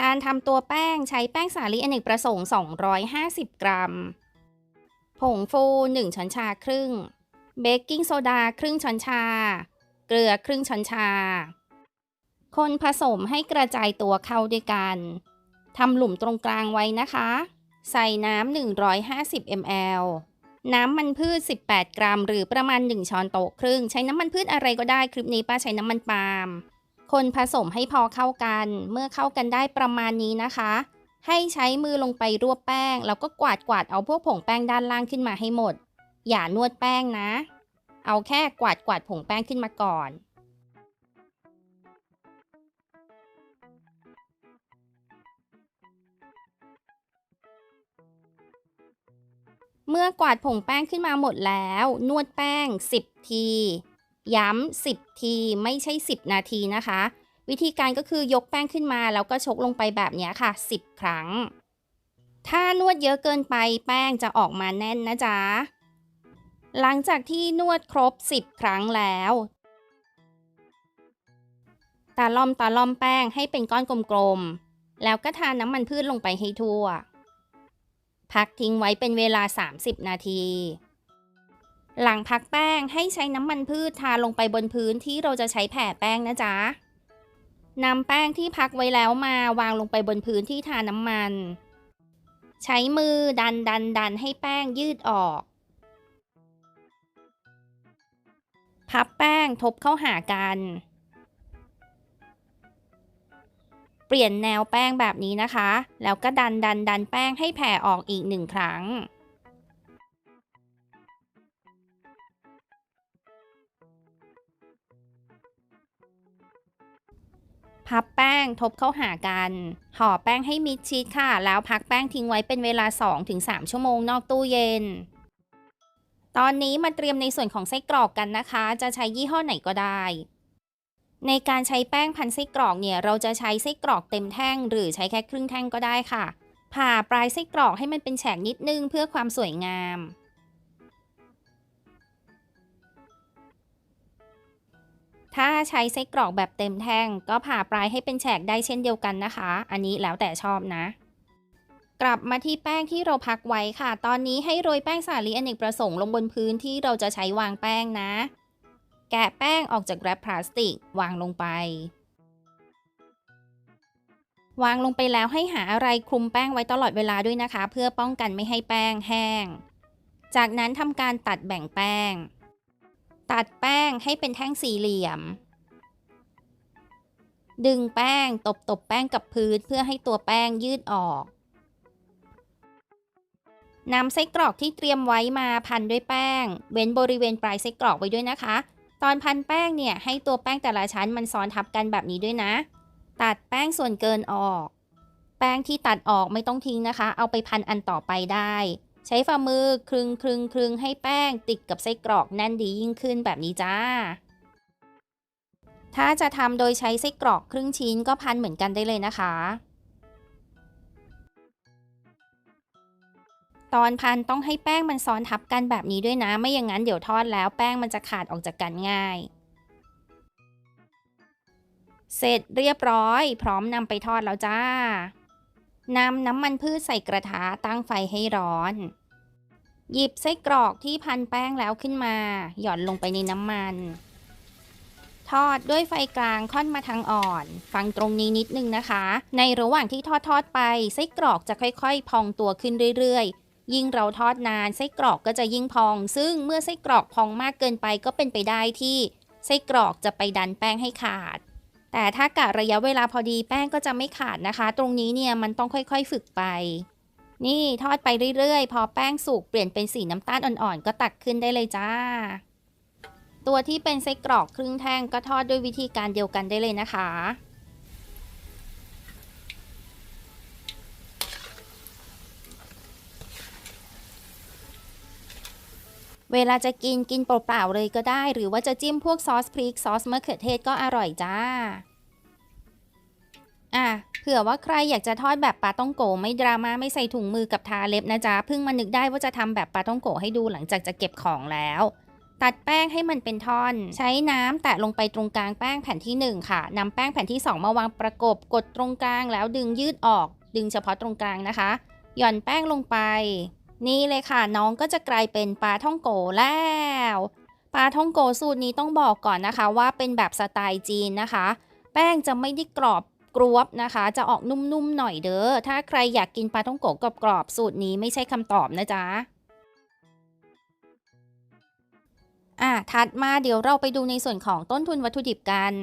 การทำตัวแป้งใช้แป้งสาลีอเนกประสงค์ 250 กรัม ผงฟู 1 ช้อนชาครึ่ง เบกกิ้งโซดาครึ่งช้อนชา เกลือครึ่งช้อนชา คนผสมให้กระจายตัวเข้าด้วยกันทำหลุมตรงกลางไว้นะคะ ใส่น้ำ 150 ml น้ำมันพืช 18 กรัม หรือประมาณ 1 ช้อนโต๊ะครึ่ง ใช้น้ำมันพืชอะไรก็ได้ คลิปนี้ป้าใช้น้ำมันปาล์ม คนผสมให้พอเข้ากัน เมื่อเข้ากันได้ประมาณนี้นะคะ ให้ใช้มือลงไปรวบแป้ง แล้วก็กวาดกวาดเอาพวกผงแป้งด้านล่างขึ้นมาให้หมด อย่านวดแป้งนะ เอาแค่กวาดกวาดผงแป้งขึ้นมาก่อนเมื่อกวาดผงแป้งขึ้นมาหมดแล้ว นวดแป้ง 10 ที ย้ำ10 ทีไม่ใช่ 10 นาทีนะคะ วิธีการก็คือยกแป้งขึ้นมาแล้วก็ชกลงไปแบบนี้ค่ะ 10 ครั้ง ถ้านวดเยอะเกินไปแป้งจะออกมาแน่นนะจ๊ะ หลังจากที่นวดครบ 10 ครั้งแล้วตาล่อมตาล่อมแป้งให้เป็นก้อนกลมๆ แล้วก็ทาน้ำมันพืชลงไปให้ทั่ว พักทิ้งไว้เป็นเวลา 30 นาที หลังพักแป้งให้ใช้น้ำมันพืชทาลงไปบนพื้นที่เราจะใช้แผ่แป้งนะจ๊ะนำแป้งที่พักไว้แล้วมาวางลงไปบนพื้นที่ทาน้ำมัน ใช้มือดันดันดันให้แป้งยืดออก พับแป้งทบเข้าหากัน เปลี่ยนแนวแป้งแบบนี้นะคะ แล้วก็ดันดันดันแป้งให้แผ่ออกอีกหนึ่งครั้ง พับแป้งทบเข้าหากัน ห่อแป้งให้มิดชิดค่ะ แล้วพักแป้งทิ้งไว้เป็นเวลา 2-3 ชั่วโมงนอกตู้เย็น ตอนนี้มาเตรียมในส่วนของไส้กรอกกันนะคะ จะใช้ยี่ห้อไหนก็ได้ ในการใช้แป้งพันไส้กรอกเนี่ย เราจะใช้ไส้กรอกเต็มแท่ง หรือใช้แค่ครึ่งแท่งก็ได้ค่ะ ผ่าปลายไส้กรอกให้มันเป็นแฉกนิดนึงเพื่อความสวยงาม ถ้าใช้ไส้กรอกแบบเต็มแท่ง ก็ผ่าปลายให้เป็นแฉกได้เช่นเดียวกันนะคะ อันนี้แล้วแต่ชอบนะ กลับมาที่แป้งที่เราพักไว้ค่ะ ตอนนี้ให้โรยแป้งสาลีอเนกประสงค์ลงบนพื้นที่เราจะใช้วางแป้งนะ แกะแป้งออกจากแรปพลาสติกวางลงไป วางลงไปแล้วให้หาอะไรคลุมแป้งไว้ตลอดเวลาด้วยนะคะ เพื่อป้องกันไม่ให้แป้งแห้ง จากนั้นทำการตัดแบ่งแป้ง ตัดแป้งให้เป็นแท่งสี่เหลี่ยม ดึงแป้งตบตบแป้งกับพื้นเพื่อให้ตัวแป้งยืดออกนำไส้กรอกที่เตรียมไว้มาพันด้วยแป้ง เว้นบริเวณปลายไส้กรอกไว้ด้วยนะคะ ตอนพันแป้งเนี่ยให้ตัวแป้งแต่ละชั้นมันซ้อนทับกันแบบนี้ด้วยนะ ตัดแป้งส่วนเกินออก แป้งที่ตัดออกไม่ต้องทิ้งนะคะ เอาไปพันอันต่อไปได้ ใช้ฝ่ามือคลึงคลึงคลึงให้แป้งติดกับไส้กรอกแน่นดียิ่งขึ้นแบบนี้จ้า ถ้าจะทำโดยใช้ไส้กรอกครึ่งชิ้นก็พันเหมือนกันได้เลยนะคะ ตอนพันต้องให้แป้งมันซ้อนทับกันแบบนี้ด้วยนะ ไม่อย่างนั้นเดี๋ยวทอดแล้วแป้งมันจะขาดออกจากกันง่าย เสร็จเรียบร้อย พร้อมนำไปทอดแล้วจ้า นำน้ำมันพืชใส่กระทะตั้งไฟให้ร้อน หยิบไส้กรอกที่พันแป้งแล้วขึ้นมา หย่อนลงไปในน้ำมัน ทอดด้วยไฟกลางค่อนมาทางอ่อน ฟังตรงนี้นิดนึงนะคะ ในระหว่างที่ทอดทอดไปไส้กรอกจะค่อยๆ พองตัวขึ้นเรื่อยๆ ยิ่งเราทอดนานไส้กรอกก็จะยิ่งพอง ซึ่งเมื่อไส้กรอกพองมากเกินไปก็เป็นไปได้ที่ไส้กรอกจะไปดันแป้งให้ขาด แต่ถ้ากะระยะเวลาพอดีแป้งก็จะไม่ขาดนะคะ ตรงนี้เนี่ยมันต้องค่อยๆฝึกไป นี่ทอดไปเรื่อยๆ พอแป้งสุกเปลี่ยนเป็นสีน้ำตาลอ่อนๆ ก็ตักขึ้นได้เลยจ้า ตัวที่เป็นไส้กรอกครึ่งแท่งก็ทอดด้วยวิธีการเดียวกันได้เลยนะคะ เวลาจะกินกินเปล่าๆเลยก็ได้ หรือว่าจะจิ้มพวกซอสพริกซอสมะเขือเทศก็อร่อยจ้า อะเผื่อว่าใครอยากจะทอดแบบปลาต้องโกไม่ดราม่าไม่ใส่ถุงมือกับทาเล็บนะจ๊ะเพิ่งมานึกได้ว่าจะทำแบบปลาต้องโกให้ดูหลังจากจะเก็บของแล้วตัดแป้งให้มันเป็นท่อน ใช้น้ำแตะลงไปตรงกลางแป้งแผ่นที่ 1 ค่ะนำแป้งแผ่นที่ 2 มาวางประกบกดตรงกลางแล้วดึงยืดออก ดึงเฉพาะตรงกลางนะคะ หย่อนแป้งลงไป นี่เลยค่ะน้องก็จะกลายเป็นปลาท่องโกแล้วปลาท่องโกสูตรนี้ต้องบอกก่อนนะคะ ว่าเป็นแบบสไตล์จีนนะคะ แป้งจะไม่ได้กรอบกรวบนะคะ จะออกนุ่มๆหน่อยเด้อถ้าใครอยากกินปลาท่องโกกรอบๆสูตรนี้ไม่ใช่คำตอบนะจ๊ะอะถัดมาเดี๋ยวเราไปดูในส่วนของต้นทุนวัตถุดิบกัน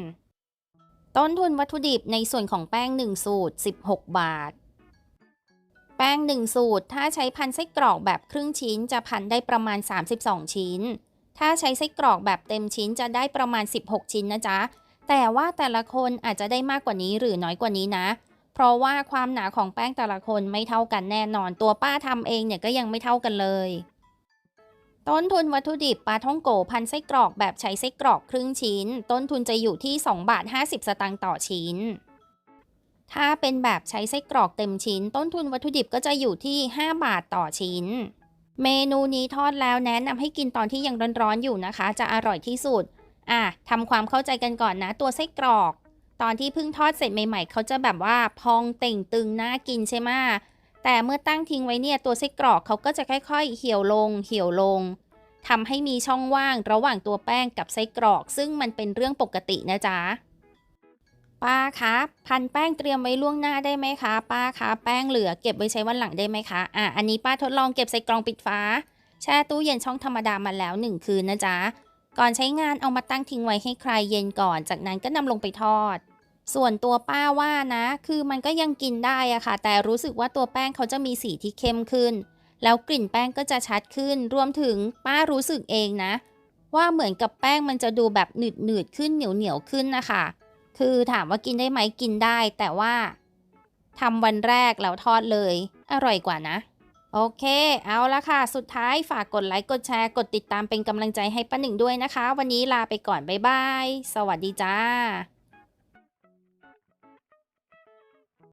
ต้นทุนวัตถุดิบในส่วนของแป้ง 1 สูตร 16 บาท แป้ง 1 สูตร ถ้าใช้พันไส้กรอกแบบครึ่งชิ้นจะพันได้ประมาณ 32 ชิ้น ถ้าใช้ไส้กรอกแบบเต็มชิ้นจะได้ประมาณ 16 ชิ้นนะจ๊ะ แต่ว่าแต่ละคนอาจจะได้มากกว่านี้หรือน้อยกว่านี้นะ เพราะว่าความหนาของแป้งแต่ละคนไม่เท่ากันแน่นอน ตัวป้าทำเองเนี่ยก็ยังไม่เท่ากันเลย ต้นทุนวัตถุดิบปลาท่องโกพันไส้กรอกแบบใช้ไส้กรอกครึ่งชิ้น ต้นทุนจะอยู่ที่ 2 บาท 50 สตางค์ต่อชิ้น ถ้าเป็นแบบใช้ไส้กรอกเต็มชิ้น ต้นทุนวัตถุดิบก็จะอยู่ที่ 5 บาทต่อชิ้น เมนูนี้ทอดแล้วแนะนำให้กินตอนที่ยังร้อนๆอยู่นะคะ จะอร่อยที่สุด อะทำความเข้าใจกันก่อนนะ ตัวไส้กรอก ตอนที่เพิ่งทอดเสร็จใหม่ๆ เขาจะแบบว่าพองเต่งตึงน่ากินใช่ไหมแต่เมื่อตั้งทิ้งไว้เนี่ยตัวไส้กรอกเขาก็จะค่อยๆ เหี่ยวลง เหี่ยวลงทำให้มีช่องว่างระหว่างตัวแป้งกับไส้กรอก ซึ่งมันเป็นเรื่องปกตินะจ๊ะ ป้าคะพันแป้งเตรียมไว้ล่วงหน้าได้ไหมคะป้าคะแป้งเหลือเก็บไว้ใช้วันหลังได้ไหมคะอะอันนี้ป้าทดลองเก็บใส่กล่องปิดฟ้า แช่ตู้เย็นช่องธรรมดามาแล้วหนึ่งคืนนะจ๊ะก่อนใช้งานเอามาตั้งทิ้งไว้ให้คลายเย็นก่อน จากนั้นก็นำลงไปทอด ส่วนตัวป้าว่านะ คือมันก็ยังกินได้อะค่ะ แต่รู้สึกว่าตัวแป้งเขาจะมีสีที่เข้มขึ้น แล้วกลิ่นแป้งก็จะชัดขึ้น รวมถึงป้ารู้สึกเองนะ ว่าเหมือนกับแป้งมันจะดูแบบหนืดหนืดๆขึ้นเหนียวเหนียวๆขึ้นนะคะ คือถามว่ากินได้ไหมกินได้ แต่ว่าทำวันแรกแล้วทอดเลย อร่อยกว่านะ โอเค เอาละค่ะ สุดท้ายฝากกดไลค์กดแชร์กดติดตามเป็นกำลังใจให้ป้าหนึ่งด้วยนะคะ วันนี้ลาไปก่อน บ๊ายบาย สวัสดีจ้า